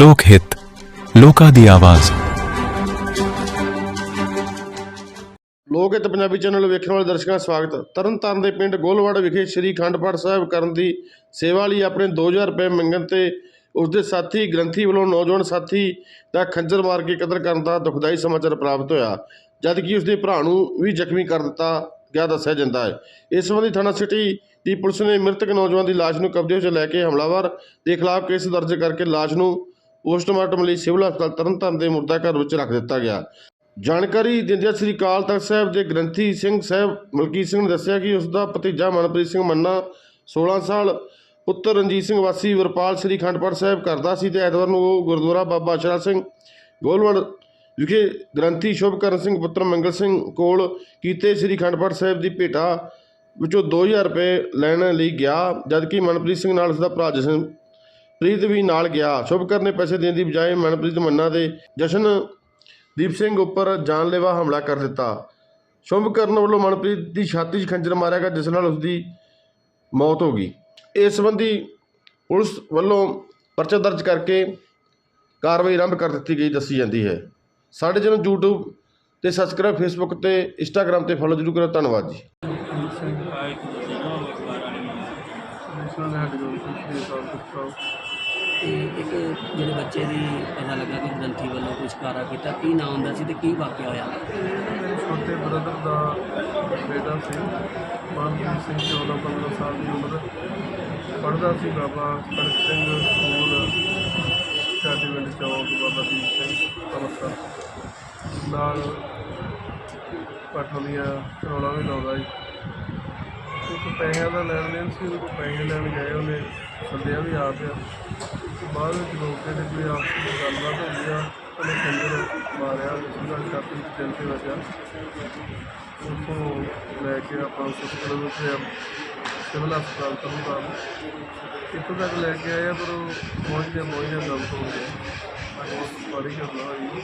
ਲੋਕ ਹਿੱਤ, ਲੋਕਾਂ ਦੀ ਆਵਾਜ਼। ਲੋਕ ਹਿੱਤ ਪੰਜਾਬੀ ਚੈਨਲ ਵੇਖਣ ਵਾਲੇ ਦਰਸ਼ਕਾਂ ਦਾ ਸਵਾਗਤ ਤਰਨਤਾਰਨ ਦੇ ਪਿੰਡ ਗੋਲਵਾੜ ਵਿਖੇ ਸ੍ਰੀ ਅਖੰਡ ਪਾਠ ਸਾਹਿਬ ਕਰਨ ਦੀ ਸੇਵਾ ਲਈ ਆਪਣੇ 2000 ਰੁਪਏ ਮੰਗਣ ਤੇ ਉਸਦੇ ਸਾਥੀ ਗ੍ਰੰਥੀ ਵੱਲੋਂ ਨੌਜਵਾਨ ਸਾਥੀ ਦਾ ਖੰਜਰ ਮਾਰ ਕੇ ਕਤਲ ਕਰਨ ਦਾ ਦੁਖਦਾਈ ਸਮਾਚਾਰ ਪ੍ਰਾਪਤ ਹੋਇਆ। ਜਦ ਕਿ ਉਸਦੇ ਭਰਾ ਨੂੰ ਵੀ ਜ਼ਖਮੀ ਕਰ ਦਿੱਤਾ ਗਿਆ ਦੱਸਿਆ ਜਾਂਦਾ ਹੈ। ਇਸ ਸੰਬੰਧੀ ਥਾਣਾ ਸਿਟੀ ਦੀ ਪੁਲਿਸ ਨੇ ਮ੍ਰਿਤਕ ਨੌਜਵਾਨ ਦੀ ਲਾਸ਼ ਨੂੰ ਕਬਜ਼ੇ ਵਿੱਚ ਲੈ ਕੇ ਹਮਲਾਵਰ ਦੇ ਖਿਲਾਫ ਕੇਸ ਦਰਜ ਕਰਕੇ ਲਾਸ਼ ਨੂੰ ਪੋਸਟਮਾਰਟਮ ਲਈ ਸਿਵਲ ਹਸਪਤਾਲ ਤਰਨਤਾਰਨ ਦੇ ਮੁਰਦਾ ਘਰ ਵਿੱਚ ਰੱਖ ਦਿੱਤਾ ਗਿਆ। ਜਾਣਕਾਰੀ ਦਿੰਦਿਆਂ ਸ੍ਰੀ ਅਕਾਲ ਤਖਤ ਸਾਹਿਬ ਦੇ ਗ੍ਰੰਥੀ ਸਿੰਘ ਸਾਹਿਬ ਮਲਕੀਤ ਸਿੰਘ ਨੇ ਦੱਸਿਆ ਕਿ ਉਸ ਦਾ ਭਤੀਜਾ ਮਨਪ੍ਰੀਤ ਸਿੰਘ ਮੰਨਾ 16 ਸਾਲ, ਪੁੱਤਰ ਰਣਜੀਤ ਸਿੰਘ ਵਾਸੀ ਵਰਪਾਲ ਸ੍ਰੀ ਅਖੰਡ ਸਾਹਿਬ ਕਰਦਾ ਸੀ ਤੇ ਐਤਵਾਰ ਨੂੰ ਉਹ ਗੁਰਦੁਆਰਾ ਬਾਬਾ ਅਸ਼ਰਾ ਸਿੰਘ ਗੋਲਵੜ ਵਿਖੇ ਗ੍ਰੰਥੀ ਸ਼ੁਭਕਰਨ ਸਿੰਘ, ਪੁੱਤਰ ਮੰਗਲ ਸਿੰਘ ਕੋਲ ਕੀਤੇ ਸ੍ਰੀ ਅਖੰਡ ਪਾਠ ਸਾਹਿਬ ਦੀ ਭੇਟਾ ਵਿੱਚੋਂ 2000 ਰੁਪਏ ਲੈਣ ਲਈ ਗਿਆ, ਜਦਕਿ ਮਨਪ੍ਰੀਤ ਸਿੰਘ ਨਾਲ ਉਸ ਦਾ ਭਰਾ ਜਸ਼ਨ ਪ੍ਰੀਤ ਵੀ ਨਾਲ ਗਿਆ। ਸ਼ੁਭਕਰ ਨੇ ਪੈਸੇ ਦੇਣ ਦੀ ਬਜਾਏ ਮਨਪ੍ਰੀਤ ਮੰਨਾ ਦੇ ਜਸ਼ਨ ਦੀਪ ਸਿੰਘ ਉੱਪਰ ਜਾਨਲੇਵਾ ਹਮਲਾ ਕਰ ਦਿੱਤਾ। ਸ਼ੁਭਕਰਨ ਵੱਲੋਂ ਮਨਪ੍ਰੀਤ ਦੀ ਛਾਤੀ 'ਚ ਖੰਜਰ ਮਾਰਿਆ ਗਿਆ ਜਿਸ ਨਾਲ ਉਸ ਦੀ ਮੌਤ ਹੋ ਗਈ। ਇਸ ਸੰਬੰਧੀ ਪੁਲਿਸ ਵੱਲੋਂ ਪਰਚਾ ਦਰਜ ਕਰਕੇ ਕਾਰਵਾਈ ਆਰੰਭ ਕਰ ਦਿੱਤੀ ਗਈ ਦੱਸੀ ਜਾਂਦੀ ਹੈ। ਸਾਡੇ ਚੈਨਲ YouTube ਤੇ ਸਬਸਕ੍ਰਾਈਬ Facebook ਤੇ Instagram ਤੇ ਫੋਲੋ ਜ਼ਰੂਰ ਕਰੋ। ਧੰਨਵਾਦ ਜੀ। ਤੇ ਇੱਕ ਜਿਹੜੇ ਬੱਚੇ ਦੀ ਪਤਾ ਲੱਗਾ ਕਿ ਗ੍ਰੰਥੀ ਵੱਲੋਂ ਕੁਝ ਕਾਰਾ ਕੀਤਾ, ਕੀ ਨਾਮ ਹੁੰਦਾ ਸੀ ਤੇ ਕੀ ਵਾਕਿਆ ਹੋਇਆ? ਛੋਟੇ ਬ੍ਰਦਰ ਦਾ ਬੇਟਾ ਸੀ ਮਨਪ੍ਰੀਤ ਸਿੰਘ 14 15 ਸਾਲ ਦੀ ਉਮਰ। ਪੜ੍ਹਦਾ ਸੀ ਬਾਬਾ ਖੜਕ ਸਿੰਘ ਸਕੂਲ ਸ਼ਾਦੀ ਪਿੰਡ ਚੌਕ ਬਾਬਾ ਦੀਪ ਸਿੰਘ, ਅੰਮ੍ਰਿਤਸਰ। ਨਾਲ ਪਠਾਨੀਆਂ ਰੌਲਾ ਵੀ ਲਾਉਂਦਾ ਸੀ। ਇੱਕ ਪੈਸਿਆਂ ਦਾ ਲੈਣ ਦੇਣ ਸੀ ਉਹ ਪੈਸੇ ਲੈਣ ਗਏ ਉਹਨੇ। ਸੱਦਿਆ ਵੀ ਆ ਪਿਆ। ਬਾਅਦ ਵਿੱਚ ਲੋਕ ਜਿਹੜੇ ਕੋਈ ਆਪਸ ਵਿੱਚ ਗੱਲਬਾਤ ਹੋ ਆ, ਉਹਨੇ ਖੰਜਰ ਮਾਰਿਆ, ਉਸਦਾ ਛਾਤੀ ਵਿੱਚ ਦਿਲ ਤੇ ਵੱਜਾ ਉੱਥੋਂ ਲੈ ਕੇ ਆਪਾਂ ਹਸਪਤਾਲ ਵਿੱਚ ਸਿਵਲ ਹਸਪਤਾਲ ਤਰਨਤਾਰਨ ਇੱਥੋਂ ਤੱਕ ਲੈ ਕੇ ਆਇਆ ਪਰ ਉਹ ਪਹੁੰਚਦੇ ਪਹੁੰਚਦੇ ਦਮ ਤੋਂ ਗਿਆ ਬਹੁਤ ਭਾਰੀ ਘਟਨਾ ਹੋਈ।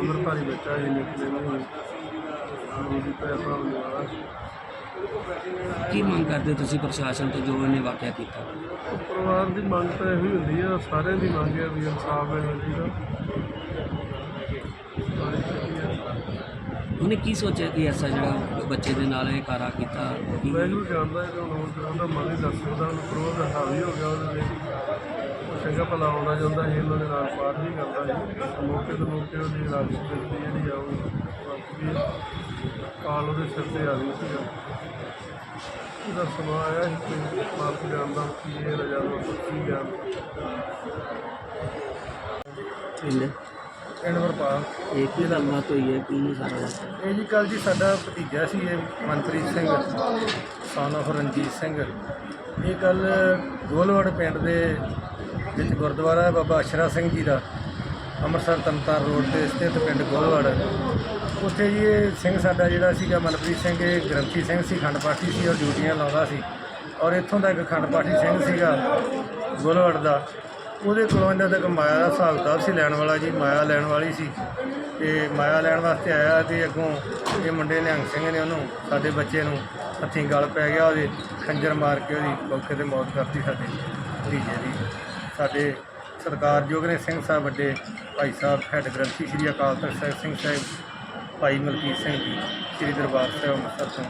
ਅੰਦਰ ਬੱਚਾ ਹੀ ਨਿਕਲੇ ਨਾ। ਹੋਈ ਉਹਦੀ ਪੈਰ ਨਾਲ ਲਿਆ ਕੀ ਮੰਗ ਕਰਦੇ ਹੋ ਤੁਸੀਂ ਪ੍ਰਸ਼ਾਸਨ ਤੋਂ ਜੋ ਇਹਨੇ ਵਾਕਿਆ ਕੀਤਾ? ਪਰਿਵਾਰ ਦੀ ਮੰਗ ਤਾਂ ਇਹੋ ਹੀ ਹੁੰਦੀ ਆ ਸਾਰਿਆਂ ਦੀ ਮੰਗ ਹੈ ਵੀ ਇਨਸਾਫ ਮਿਲਣਾ ਚਾਹੀਦਾ। ਉਹਨੇ ਕੀ ਸੋਚਿਆ ਕਿ ਐਸਾ ਜਿਹੜਾ ਬੱਚੇ ਦੇ ਨਾਲ ਇਹ ਕਾਰਾ ਕੀਤਾ? ਕੀ ਵਾਹਿਗੁਰੂ ਜਾਣਦਾ ਹੈ ਕਿ ਹੁਣ ਉਹ- ਉਹਦਾ ਮਨ ਹੀ ਦੱਸ ਸਕਦਾ ਉਹਨੂੰ ਕਰੋਧ ਦਾ ਹਾਵੀ ਹੋ ਗਿਆ ਉਹਦੇ ਉਹ ਚੰਗਾ ਭਲਾ ਆਉਣਾ ਚਾਹੁੰਦਾ ਸੀ ਇਹਨਾਂ ਦੇ ਨਾਲ ਪਾਠ ਵੀ ਕਰਦਾ ਸੀ। ਮੌਕੇ ਤੇ ਮੌਕੇ ਉਹਦੀ ਰਾਜੀ ਦਿੱਤੀ ਜਿਹੜੀ ਆ ਉਹ ਕਾਲ ਉਹਦੇ ਸਿਰ ਤੇ ਆ ਗਈ ਸੀਗਾ ਉਹਦਾ ਸਮਾਂ ਆਇਆ ਸੀ ਕਿ ਮਾਲਕ ਜਾਣਦਾ ਕੀ ਇਹ ਰਜਾ ਦਾ ਕੀ ਜਾਣ ਪਿੰਡ? ਪਿੰਡ ਵਰਪਾਲ। ਇਹ ਕੀ ਗੱਲਬਾਤ ਹੋਈ ਹੈ? ਕੀ ਸਾਰਾ ਵਾਕਿਆ ਇਹ ਜੀ ਕੱਲ ਜੀ ਸਾਡਾ ਭਤੀਜਾ ਸੀ ਇਹ ਮਨਪ੍ਰੀਤ ਸਿੰਘ of ਰਣਜੀਤ ਸਿੰਘ। ਇਹ ਕੱਲ ਗੋਲਵੜ ਪਿੰਡ ਦੇ ਵਿੱਚ ਗੁਰਦੁਆਰਾ ਹੈ ਬਾਬਾ ਅਸ਼ਰਾ ਸਿੰਘ ਜੀ ਦਾ, ਅੰਮ੍ਰਿਤਸਰ ਤਨਤਾਰ ਰੋਡ ਤੇ ਸਥਿਤ ਪਿੰਡ ਗੋਲਵੜ। ਉੱਥੇ ਜੀ ਇਹ ਸਿੰਘ ਸਾਡਾ ਜਿਹੜਾ ਸੀਗਾ, ਮਨਪ੍ਰੀਤ ਸਿੰਘ, ਇਹ ਗ੍ਰੰਥੀ ਸਿੰਘ ਸੀ, ਖੰਡ ਪਾਠੀ ਸੀ ਔਰ ਡਿਊਟੀਆਂ ਲਾਉਂਦਾ ਸੀ। ਔਰ ਇੱਥੋਂ ਦਾ ਇੱਕ ਖੰਡ ਪਾਠੀ ਸਿੰਘ ਸੀਗਾ, ਗੋਲਵੜ ਦਾ। ਉਹਦੇ ਕੋਲੋਂ ਇਹਨਾਂ ਦਾ ਇੱਕ ਮਾਇਆ ਦਾ ਹਿਸਾਬ ਕਿਤਾਬ ਸੀ ਲੈਣ ਵਾਲਾ ਜੀ, ਮਾਇਆ ਲੈਣ ਵਾਲੀ ਸੀ। ਤੇ ਮਾਇਆ ਲੈਣ ਵਾਸਤੇ ਆਇਆ ਤੇ ਅੱਗੋਂ ਇਹ ਮੁੰਡੇ ਨਿਹੰਗ ਸਿੰਘ ਨੇ ਉਹਨੂੰ, ਸਾਡੇ ਬੱਚੇ ਨੂੰ ਹੱਥੀਂ ਗਲ ਪੈ ਗਿਆ, ਉਹਦੇ ਖੰਜਰ ਮਾਰ ਕੇ ਉਹਦੀ ਮੌਕੇ ਤੇ ਮੌਤ ਕਰਤੀ ਸਾਡੇ ਭਤੀਜੇ ਦੀ। ਸਾਡੇ ਸਰਕਾਰਯੋਗ ਨੇ ਸਿੰਘ ਸਾਹਿਬ ਵੱਡੇ ਭਾਈ ਸਾਹਿਬ, ਹੈਡ ਗ੍ਰੰਥੀ ਸ੍ਰੀ ਅਕਾਲ ਤਖਤ ਸਾਹਿਬ, ਸਿੰਘ ਸਾਹਿਬ, ਭਾਈ ਮਲਕੀਤ ਸਿੰਘ ਜੀ, ਸ੍ਰੀ ਦਰਬਾਰ ਸਾਹਿਬ ਅੰਮ੍ਰਿਤਸਰ ਤੋਂ।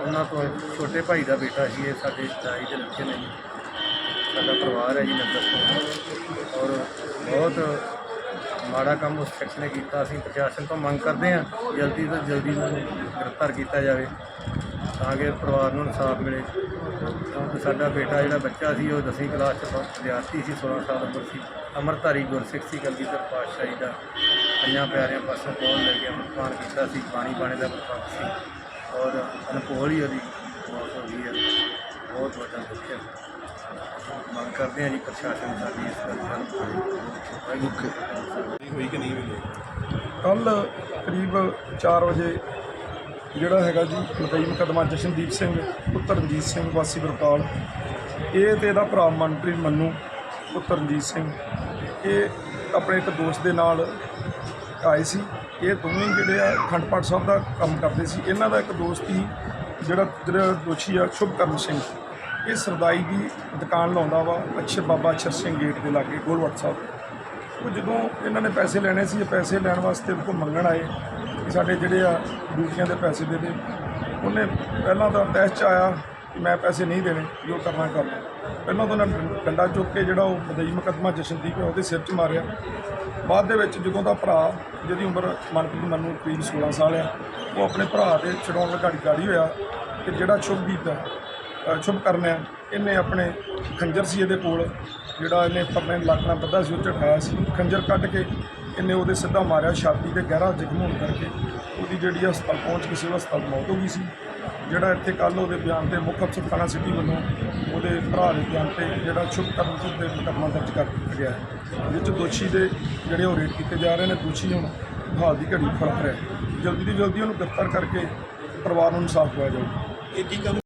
ਉਹਨਾਂ ਤੋਂ ਛੋਟੇ ਭਾਈ ਦਾ ਬੇਟਾ ਸੀ, ਇਹ ਸਾਡੇ ਦਾਈ ਦੇ ਲੜਕੇ ਨੇ ਜੀ। ਸਾਡਾ ਪਰਿਵਾਰ ਹੈ ਜੀ ਨਗਰ ਤੋਂ। ਔਰ ਬਹੁਤ ਮਾੜਾ ਕੰਮ ਉਸ ਸ਼ਖਸ ਨੇ ਕੀਤਾ। ਅਸੀਂ ਪ੍ਰਸ਼ਾਸਨ ਤੋਂ ਮੰਗ ਕਰਦੇ ਹਾਂ, ਜਲਦੀ ਤੋਂ ਜਲਦੀ ਉਹਨੂੰ ਗ੍ਰਿਫਤਾਰ ਕੀਤਾ ਜਾਵੇ, ਤਾਂ ਕਿ ਪਰਿਵਾਰ ਨੂੰ ਇਨਸਾਫ ਮਿਲੇ। ਕਿਉਂਕਿ ਸਾਡਾ ਬੇਟਾ ਜਿਹੜਾ ਬੱਚਾ ਸੀ ਉਹ 10ਵੀਂ ਕਲਾਸ ਚ ਵਿਦਿਆਰਥੀ ਸੀ 16 ਸਾਲ ਉਮਰ ਸੀ। ਅਮਰਧਾਰੀ ਗੁਰਸਿੱਖ ਸੀ ਕਲਗੀਧਰ ਪਾਤਸ਼ਾਹੀ ਦਾ। ਪੰਜਾਂ ਪਿਆਰਿਆਂ ਪਾਸੋਂ ਕੋਲ ਲੈ ਕੇ ਅਮਰਪਾਨ ਕੀਤਾ ਸੀ ਪਾਣੀ ਪਾਣੀ ਦਾ ਪ੍ਰਤੱਖ ਸੀ। ਔਰ ਅਨਕੋਲ ਹੀ ਉਹਦੀ ਮੌਤ ਹੋ ਗਈ ਹੈ। ਬਹੁਤ ਵੱਡਾ ਦੁੱਖ ਹੈ। ਮੰਗ ਕਰਦੇ ਹਾਂ ਜੀ ਪ੍ਰਸ਼ਾਸਨ ਸਾਡੀ ਇਸ ਗੱਲ ਦਾ ਹੱਲ ਕਰੇ ਕੱਲ ਕਰੀਬ 4 ਵਜੇ ਜਿਹੜਾ ਹੈਗਾ ਜੀ ਮਤਈ ਮੁਕੱਦਮਾ ਜਸ਼ਨਦੀਪ ਸਿੰਘ, ਪੁੱਤਰ ਰਣਜੀਤ ਸਿੰਘ, ਵਾਸੀ ਵਰਪਾਲ ਇਹ ਤੇ ਇਹਦਾ ਭਰਾ ਮਨਪ੍ਰੀਤ ਮੰਨੂ, ਪੁੱਤਰ ਰਣਜੀਤ ਸਿੰਘ। ਇਹ ਆਪਣੇ ਇੱਕ ਦੋਸਤ ਦੇ ਨਾਲ ਆਏ ਸੀ। ਇਹ ਦੋਵੇਂ ਜਿਹੜੇ ਆ ਅਖੰਡ ਪਾਠ ਸਾਹਿਬ ਦਾ ਕੰਮ ਕਰਦੇ ਸੀ। ਇਹਨਾਂ ਦਾ ਇੱਕ ਦੋਸਤ ਹੀ ਜਿਹੜਾ ਜਿਹੜਾ ਦੋਸ਼ੀ ਆ ਸ਼ੁਭਕਰਨ ਸਿੰਘ। ਇਹ ਸਰਦਾਈ ਦੀ ਦੁਕਾਨ ਲਾਉਂਦਾ ਵਾ ਅੱਛੇ ਬਾਬਾ ਅਛਰ ਸਿੰਘ ਗੇਟ ਦੇ ਲਾਗੇ ਗੋਲਵਟ ਸਾਹਿਬ। ਉਹ ਜਦੋਂ ਇਹਨਾਂ ਨੇ ਪੈਸੇ ਲੈਣੇ ਸੀ, ਇਹ ਪੈਸੇ ਲੈਣ ਵਾਸਤੇ ਉਹ ਮੰਗਣ ਆਏ। ਕਿ ਸਾਡੇ ਜਿਹੜੇ ਆ ਡਿਊਟੀਆਂ ਦੇ ਪੈਸੇ ਦੇ ਦੇ। ਉਹਨੇ ਪਹਿਲਾਂ ਤਾਂ ਟੈਸਟ 'ਚ ਆਇਆ ਕਿ ਮੈਂ ਪੈਸੇ ਨਹੀਂ ਦੇਣੇ ਜੋ ਕਰਨਾ ਕਰ ਲਓ। ਪਹਿਲਾਂ ਤਾਂ ਉਹਨਾਂ ਡੰਡਾ ਚੁੱਕ ਕੇ ਜਿਹੜਾ ਉਹ ਬਦਈ ਮੁਕੱਦਮਾ ਜਸ਼ਨਦੀਪ ਹੈ ਉਹਦੇ ਸਿਰ 'ਚ ਮਾਰਿਆ। ਬਾਅਦ ਦੇ ਵਿੱਚ ਜਦੋਂ ਦਾ ਭਰਾ ਜਿਹਦੀ ਉਮਰ ਮਨਪ੍ਰੀਤ ਮੰਨੂ ਕਰੀਬ 16 ਸਾਲ ਆ ਉਹ ਆਪਣੇ ਭਰਾ ਦੇ ਛਡਾਉਣ ਲਗਾੜੀ ਗਾੜੀ ਹੋਇਆ ਕਿ ਜਿਹੜਾ ਸ਼ੁਭਦੀਪ ਹੈ ਅ, ਸ਼ੁਭ ਕਰਨਿਆ ਇਹਨੇ ਆਪਣੇ ਖੰਜਰ ਸੀ ਇਹਦੇ ਕੋਲ ਜਿਹੜਾ ਇਹਨੇ ਪਰਨੇ ਲੱਕ ਨਾਲ ਬੱਧਾ ਸੀ ਉਹ ਚੜਾਇਆ ਸੀ। ਖੰਜਰ ਕੱਢ ਕੇ ਇਹਨੇ ਉਹਦੇ ਸਿੱਧਾ ਮਾਰਿਆ, ਛਾਤੀ ਤੇ ਗਹਿਰਾ ਜ਼ਖਮ ਹੋਣ ਕਰਕੇ ਉਹਦੀ ਜਿਹੜੀ ਹਸਪਤਾਲ ਪਹੁੰਚ ਕੇ ਸਿਵਲ ਹਸਪਤਾਲ ਮੌਤ ਹੋ ਗਈ ਸੀ। ਜਿਹੜਾ ਇੱਥੇ ਕੱਲ ਉਹਦੇ ਬਿਆਨ ਤੇ ਮੁੱਖ ਅਫਸਰ ਥਾਣਾ ਸਿਟੀ ਵੱਲੋਂ ਉਹਦੇ ਭਰਾ ਦੇ ਬਿਆਨ ਤੇ ਜਿਹੜਾ ਸ਼ੁਭ ਕਰਨ ਸਿੰਘ ਦੇ ਮੁਕੱਦਮਾ ਦਰਜ ਕਰ ਦਿੱਤਾ ਗਿਆ ਹੈ। ਜਿਸ 'ਚ ਦੋਸ਼ੀ ਦੇ ਜਿਹੜੇ ਉਹ ਰੇਟ ਕੀਤੇ ਜਾ ਰਹੇ ਨੇ, ਦੋਸ਼ੀ ਹੁਣ ਹਾਲ ਦੀ ਘੜੀ ਫਰਾਰ ਰਿਹਾ। ਜਲਦੀ ਤੋਂ ਜਲਦੀ ਉਹਨੂੰ ਗ੍ਰਿਫਤਾਰ ਕਰਕੇ ਪਰਿਵਾਰ ਨੂੰ ਇਨਸਾਫ ਦਿਵਾਇਆ ਜਾਊਗਾ।